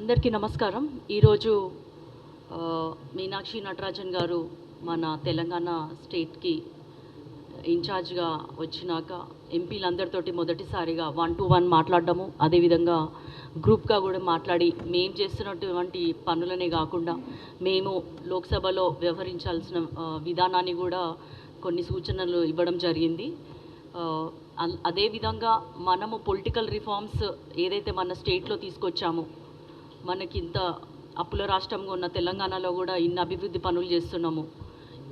అందరికీ నమస్కారం. ఈరోజు మీనాక్షి నటరాజన్ గారు మన తెలంగాణ స్టేట్కి ఇన్ఛార్జ్గా వచ్చినాక ఎంపీలందరితోటి మొదటిసారిగా వన్ టు వన్ మాట్లాడడము అదేవిధంగా గ్రూప్గా కూడా మాట్లాడి మేము చేస్తున్నటువంటి పనులనే కాకుండా మేము లోక్సభలో వ్యవహరించాల్సిన విధానాన్ని కూడా కొన్ని సూచనలు ఇవ్వడం జరిగింది. అదేవిధంగా మనము పొలిటికల్ రిఫార్మ్స్ ఏదైతే మన స్టేట్లో తీసుకొచ్చామో మనకి ఇంత అప్పుల రాష్ట్రంగా ఉన్న తెలంగాణలో కూడా ఇన్ని అభివృద్ధి పనులు చేస్తున్నాము.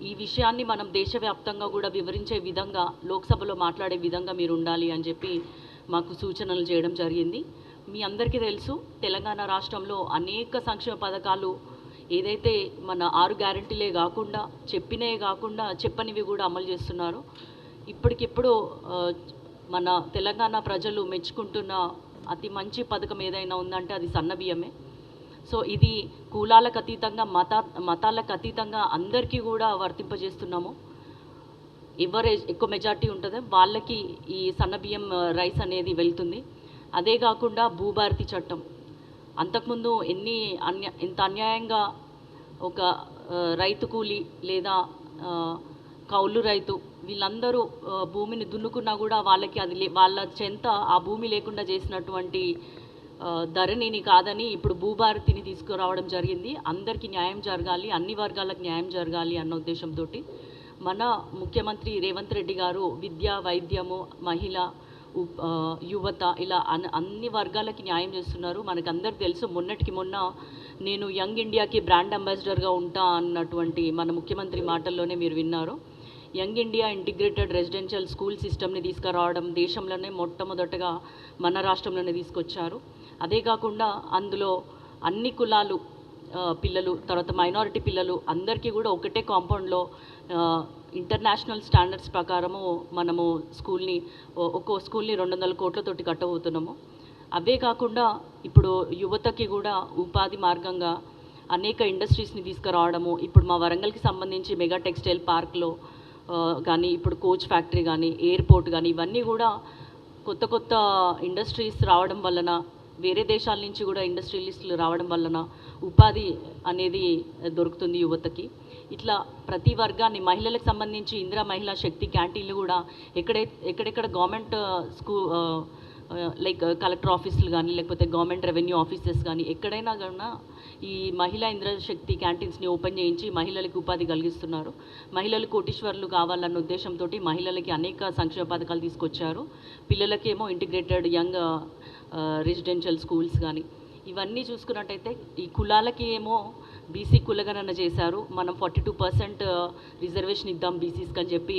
ఈ విషయాన్ని మనం దేశవ్యాప్తంగా కూడా వివరించే విధంగా లోక్సభలో మాట్లాడే విధంగా మీరు ఉండాలి అని చెప్పి మాకు సూచనలు చేయడం జరిగింది. మీ అందరికీ తెలుసు తెలంగాణ రాష్ట్రంలో అనేక సంక్షేమ పథకాలు ఏదైతే మన ఆరు గ్యారంటీలే కాకుండా చెప్పినవి కాకుండా చెప్పనివి కూడా అమలు చేస్తున్నారు. ఇప్పటికిప్పుడు మన తెలంగాణ ప్రజలు మెచ్చుకుంటున్న అతి మంచి పథకం ఏదైనా ఉందంటే అది సన్న బియ్యమే సో ఇది కులాలకు అతీతంగా మత మతాలకు అతీతంగా అందరికీ కూడా వర్తింపజేస్తున్నాము. ఎవరు ఎక్కువ మెజార్టీ ఉంటుందో వాళ్ళకి ఈ సన్న బియ్యం రైస్ అనేది వెళ్తుంది. అదే కాకుండా భూభారతి చట్టం. అంతకుముందు ఎన్ని అన్య ఎంత అన్యాయంగా ఒక రైతు కూలి లేదా కౌలు రైతు వీళ్ళందరూ భూమిని దున్నుకున్నా కూడా వాళ్ళకి అది వాళ్ళ చెంత ఆ భూమి లేకుండా చేసినటువంటి ధరనిని ధరణిని కాదని ఇప్పుడు భూభారతిని తీసుకురావడం జరిగింది. అందరికీ న్యాయం జరగాలి అన్ని వర్గాలకు న్యాయం జరగాలి అన్న ఉద్దేశంతో మన ముఖ్యమంత్రి రేవంత్ రెడ్డి గారు విద్య వైద్యము మహిళ యువత ఇలా అన్- అన్ని వర్గాలకి న్యాయం చేస్తున్నారు. మనకు తెలుసు మొన్నటికి మొన్న నేను యంగ్ ఇండియాకి బ్రాండ్ అంబాసిడర్గా ఉంటా అన్నటువంటి మన ముఖ్యమంత్రి మాటల్లోనే మీరు విన్నారు. Young India integrated residential school సిస్టమ్ని తీసుకురావడం దేశంలోనే మొట్టమొదటగా మన రాష్ట్రంలోనే తీసుకొచ్చారు. అదే కాకుండా అందులో అన్ని కులాలు పిల్లలు తర్వాత మైనారిటీ పిల్లలు అందరికీ కూడా ఒకటే కాంపౌండ్లో ఇంటర్నేషనల్ స్టాండర్డ్స్ ప్రకారము మనము స్కూల్ని ఒక్కో స్కూల్ని రెండు వందల కోట్లతోటి కట్టబోతున్నాము. అవే కాకుండా ఇప్పుడు యువతకి కూడా ఉపాధి మార్గంగా అనేక ఇండస్ట్రీస్ని తీసుకురావడము ఇప్పుడు మా వరంగల్కి సంబంధించి మెగా టెక్స్టైల్ పార్క్లో కానీ ఇప్పుడు కోచ్ ఫ్యాక్టరీ కానీ ఎయిర్పోర్ట్ కానీ ఇవన్నీ కూడా కొత్త కొత్త ఇండస్ట్రీస్ రావడం వలన వేరే దేశాల నుంచి కూడా ఇండస్ట్రియలిస్టులు రావడం వలన ఉపాధి అనేది దొరుకుతుంది యువతకి. ఇట్లా ప్రతి వర్గాన్ని మహిళలకు సంబంధించి ఇందిరా మహిళా శక్తి క్యాంటీన్లు కూడా ఎక్కడై ఎక్కడెక్కడ గవర్నమెంట్ స్కూ లైక్ కలెక్టర్ ఆఫీసులు కానీ లేకపోతే గవర్నమెంట్ రెవెన్యూ ఆఫీసెస్ కానీ ఎక్కడైనా కన్నా ఈ మహిళా ఇంద్రశక్తి క్యాంటీన్స్ని ఓపెన్ చేయించి మహిళలకు ఉపాధి కలిగిస్తున్నారు. మహిళలు కోటీశ్వర్లు కావాలన్న ఉద్దేశంతో మహిళలకి అనేక సంక్షేమ పథకాలు తీసుకొచ్చారు. పిల్లలకేమో ఇంటిగ్రేటెడ్ యంగ్ రెసిడెన్షియల్ స్కూల్స్ కానీ ఇవన్నీ చూసుకున్నట్టయితే ఈ కులాలకి ఏమో బీసీ కులగణన చేశారు. మనం ఫార్టీ టూ పర్సెంట్ రిజర్వేషన్ ఇద్దాం బీసీస్కి అని చెప్పి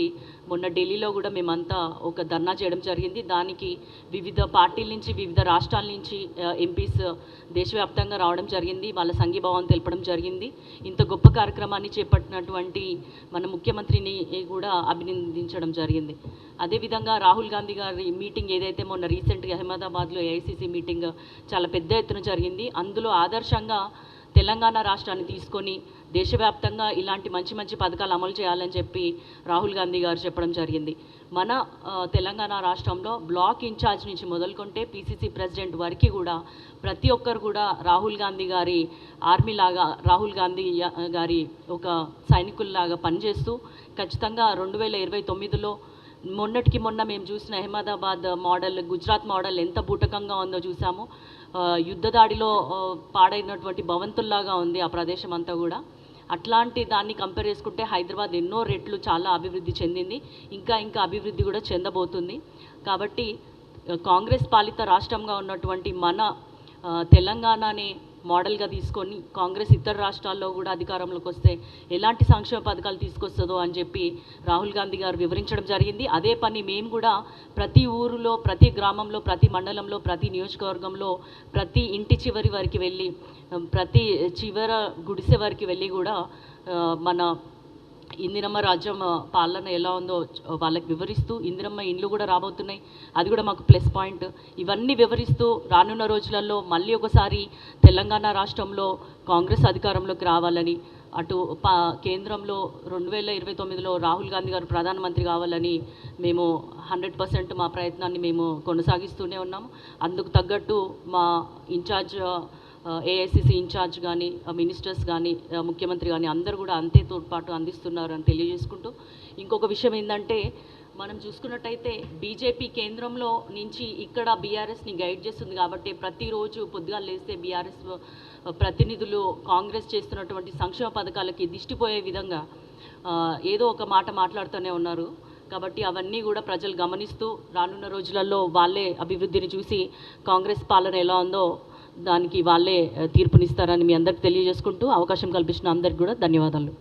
మొన్న ఢిల్లీలో కూడా మేమంతా ఒక ధర్నా చేయడం జరిగింది. దానికి వివిధ పార్టీల నుంచి వివిధ రాష్ట్రాల నుంచి uh, ఎంపీస్ uh, దేశవ్యాప్తంగా రావడం జరిగింది. వాళ్ళ సంఘీభావం తెలపడం జరిగింది. ఇంత గొప్ప కార్యక్రమాన్ని చేపట్టినటువంటి మన ముఖ్యమంత్రిని కూడా అభినందించడం జరిగింది. అదేవిధంగా రాహుల్ గాంధీ గారి మీటింగ్ ఏదైతే మొన్న రీసెంట్గా అహ్మదాబాద్లో ఏఐసిసి మీటింగ్ uh, చాలా పెద్ద ఎత్తున జరిగింది. అందులో ఆదర్శంగా తెలంగాణ రాష్ట్రాన్ని తీసుకొని దేశవ్యాప్తంగా ఇలాంటి మంచి మంచి పథకాలు అమలు చేయాలని చెప్పి రాహుల్ గాంధీ గారు చెప్పడం జరిగింది. మన తెలంగాణ రాష్ట్రంలో బ్లాక్ ఇన్ఛార్జ్ నుంచి మొదలుకుంటే పీసీసీ ప్రెసిడెంట్ వరకు కూడా ప్రతి ఒక్కరు కూడా రాహుల్ గాంధీ గారి ఆర్మీలాగా రాహుల్ గాంధీ గారి ఒక సైనికుల్లాగా పనిచేస్తూ ఖచ్చితంగా రెండు వేల ఇరవై తొమ్మిదిలో మొన్నటికి మొన్న మేము చూసిన అహ్మదాబాద్ మోడల్ గుజరాత్ మోడల్ ఎంత బూటకంగా ఉందో చూసాము. యుద్ధ దాడిలో పాడైనటువంటి భవంతుల్లాగా ఉంది ఆ ప్రదేశం అంతా కూడా. అట్లాంటి దాన్ని కంపేర్ చేసుకుంటే హైదరాబాద్ ఎన్నో రెట్లు చాలా అభివృద్ధి చెందింది. ఇంకా ఇంకా అభివృద్ధి కూడా చెందబోతుంది. కాబట్టి కాంగ్రెస్ పాలిత రాష్ట్రంగా ఉన్నటువంటి మన తెలంగాణని మోడల్గా తీసుకొని కాంగ్రెస్ ఇతర రాష్ట్రాల్లో కూడా అధికారంలోకి వస్తే ఎలాంటి సంక్షేమ పథకాలు తీసుకొస్తుందో అని చెప్పి రాహుల్ గాంధీ గారు వివరించడం జరిగింది. అదే పని మేము కూడా ప్రతి ఊరిలో ప్రతి గ్రామంలో ప్రతి మండలంలో ప్రతి నియోజకవర్గంలో ప్రతి ఇంటి చివరి వరకు వెళ్ళి ప్రతి చివర గుడిసె వరకు వెళ్ళి కూడా మన ఇందిరమ్మ రాజ్యం పాలన ఎలా ఉందో వాళ్ళకి వివరిస్తూ ఇందిరమ్మ ఇండ్లు కూడా రాబోతున్నాయి. అది కూడా మాకు ప్లస్ పాయింట్. ఇవన్నీ వివరిస్తూ రానున్న రోజులలో మళ్ళీ ఒకసారి తెలంగాణ రాష్ట్రంలో కాంగ్రెస్ అధికారంలోకి రావాలని అటు పా కేంద్రంలో రెండు వేల ఇరవై తొమ్మిదిలో రాహుల్ గాంధీ గారు ప్రధానమంత్రి కావాలని మేము హండ్రెడ్ పర్సెంట్ మా ప్రయత్నాన్ని మేము కొనసాగిస్తూనే ఉన్నాము. అందుకు తగ్గట్టు మా ఇన్ఛార్జ్ ఏఐసిసి ఇన్ఛార్జ్ కానీ మినిస్టర్స్ కానీ ముఖ్యమంత్రి కానీ అందరూ కూడా అంతే తోడ్పాటు అందిస్తున్నారు అని తెలియజేసుకుంటూ ఇంకొక విషయం ఏంటంటే మనం చూసుకున్నట్టయితే బీజేపీ కేంద్రంలో నుంచి ఇక్కడ బీఆర్ఎస్ని గైడ్ చేస్తుంది కాబట్టి ప్రతిరోజు పొద్దుగా లేస్తే బీఆర్ఎస్ ప్రతినిధులు కాంగ్రెస్ చేస్తున్నటువంటి సంక్షేమ పథకాలకి దిష్టిపోయే విధంగా ఏదో ఒక మాట మాట్లాడుతూనే ఉన్నారు. కాబట్టి అవన్నీ కూడా ప్రజలు గమనిస్తూ రానున్న రోజులలో వాళ్ళే అభివృద్ధిని చూసి కాంగ్రెస్ పాలన ఎలా ఉందో దానికి వాళ్ళే తీర్పునిస్తారని మీ అందరికి తెలియజేసుకుంటూ అవకాశం కల్పించిన అందరికి కూడా ధన్యవాదాలు.